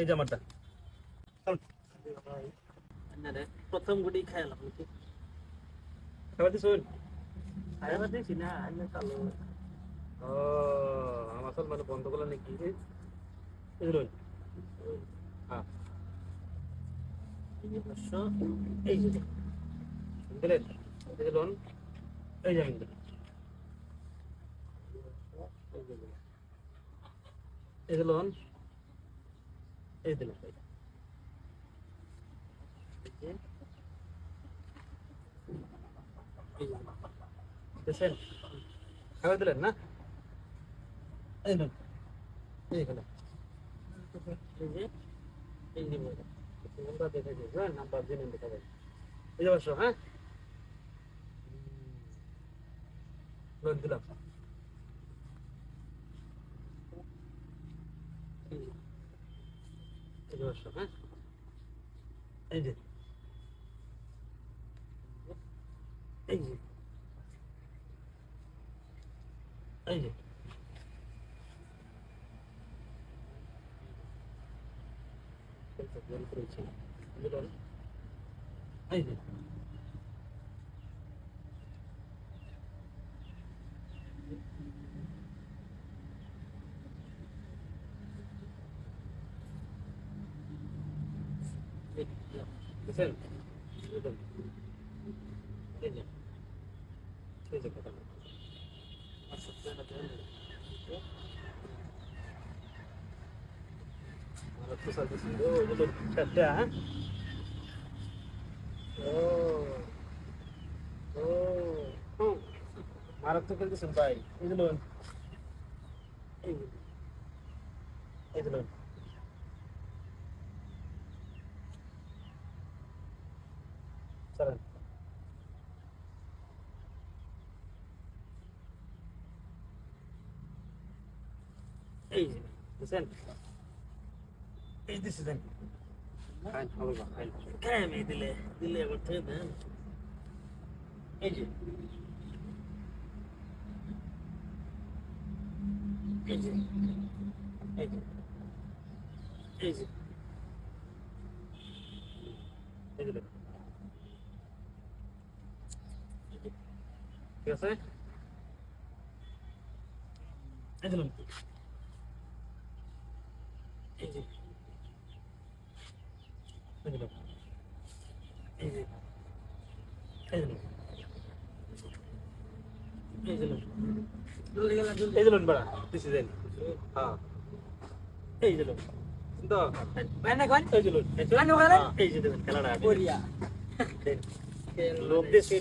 এই জামাটা। প্রথম গুটি খাইলাম খাবার দিছুন খাইবার দেখছি না আমি কালো ও আমার সব মানে বন্ধ নাকি? এই হ্যাঁ। এই যে দিলেন? এই লোন? এই যে আমি দিলাম। এই যে লোন। এই দিলাম দেখছেন খাবার দিলেন না? এই লোন এইখানে এই যে এই যে নাম্বার দেখে দিই হ্যাঁ নাম্বার জেনে দেখা যাবে এই যে, বসো হ্যাঁ। দিলাম এই যে বসো হ্যাঁ এই যে এই যে এই যে এই যে মারাত্মক খেলতেছেন ভাই এই যে লোন এই যে লোন চলেন এই যে বুঝছেন এই দিছে দেন খান হবে বা খান খাই আমি দিলে দিলে এবার থেকে দেন এই যে এই যে এই যে এই যে এই যে দেখুন। ঠিক আছে এই যে লোন এই যে এই যে লোন এই যে এই যে লোন এই যে জলদি গেলা জলদি এই যে লোন বড়া দেন। হ্যাঁ। এই যে লোন তো। মানে কোন? এই যে লোন ওখানে এই যে দেবেন খেলাটা লোক দিয়ে